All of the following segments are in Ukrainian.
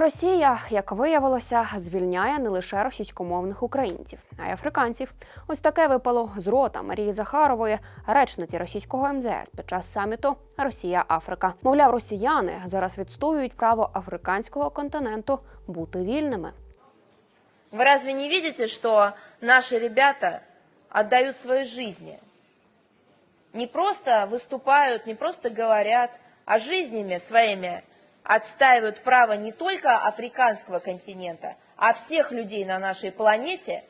Росія, як виявилося, звільняє не лише російськомовних українців, а й африканців. Ось таке випало з рота Марії Захарової, речниці російського МЗС під час саміту Росія-Африка. Мовляв, росіяни зараз відстоюють право африканського континенту бути вільними. Вы разве не видите, что наши ребята отдают свои жизни? Не просто выступают, не просто говорят, а жизнями своими отстаивают право не только африканского континента, а всех людей на нашей планете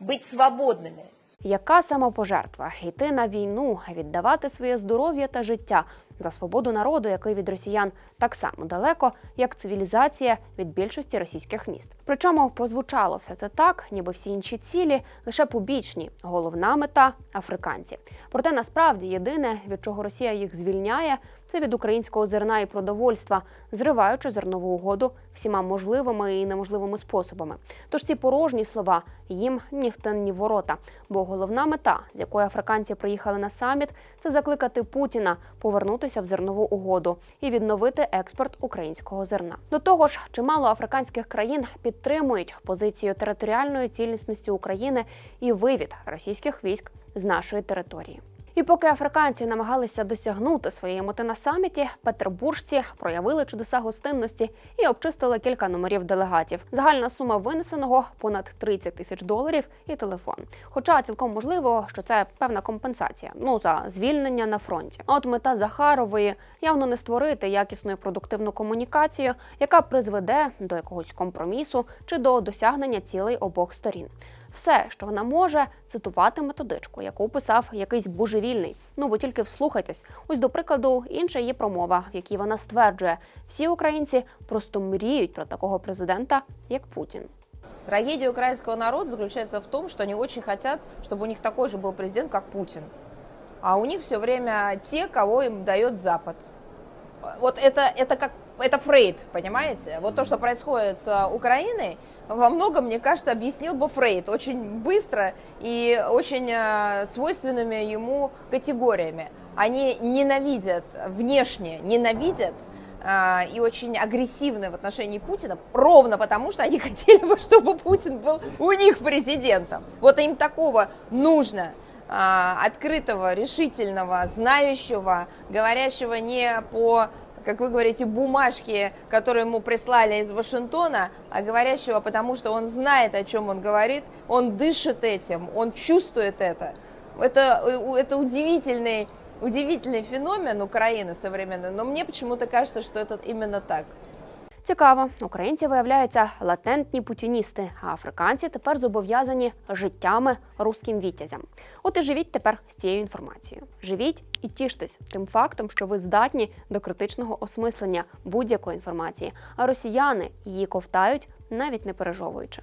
быть свободными. Яка самопожертва йти на війну, віддавати своє здоров'я та життя за свободу народу, який від росіян так само далеко, як цивілізація від більшості російських міст. Причому прозвучало все це так, ніби всі інші цілі лише побічні. Головна мета африканці. Проте насправді єдине, від чого Росія їх звільняє, це від українського зерна і продовольства, зриваючи зернову угоду всіма можливими і неможливими способами. Тож ці порожні слова їм ні в тен, ні в ворота. Бо головна мета, з якої африканці приїхали на саміт, це закликати Путіна повернутися в зернову угоду і відновити експорт українського зерна. До того ж, чимало африканських країн підтримують позицію територіальної цілісності України і вивід російських військ з нашої території. І поки африканці намагалися досягнути своєї мети на саміті, петербуржці проявили чудеса гостинності і обчистили кілька номерів делегатів. Загальна сума винесеного понад 30 тисяч доларів і телефон. Хоча цілком можливо, що це певна компенсація ну за звільнення на фронті. А от мета Захарової явно не створити якісну і продуктивну комунікацію, яка призведе до якогось компромісу чи до досягнення цілей обох сторін. Все, що вона може, цитувати методичку, яку писав якийсь божевільний. Ну бо тільки вслухайтесь. Ось до прикладу, інша її промова, в якій вона стверджує, всі українці просто мріють про такого президента, як Путін. Трагедия украинского народа заключается в том, что они очень хотят, чтобы у них такой же был президент, как Путин. А у них все время те, кого им дает Запад. Вот это, это как это Фрейд, понимаете? Вот то, что происходит с Украиной, во многом, мне кажется, объяснил бы Фрейд очень быстро и очень э, свойственными ему категориями. Они ненавидят, внешне ненавидят э, и очень агрессивны в отношении Путина, ровно потому, что они хотели бы, чтобы Путин был у них президентом. Вот им такого нужно открытого, решительного, знающего, говорящего не по, как вы говорите, бумажке, которую ему прислали из Вашингтона, а говорящего потому, что он знает, о чем он говорит, он дышит этим, он чувствует это. Это, э, это удивительный, удивительный феномен Украины современной, но мне почему-то кажется, что это именно так. Цікаво, українці виявляються латентні путіністи, а африканці тепер зобов'язані життями руським вітязям. От і живіть тепер з цією інформацією. Живіть і тіштесь тим фактом, що ви здатні до критичного осмислення будь-якої інформації, а росіяни її ковтають навіть не пережовуючи.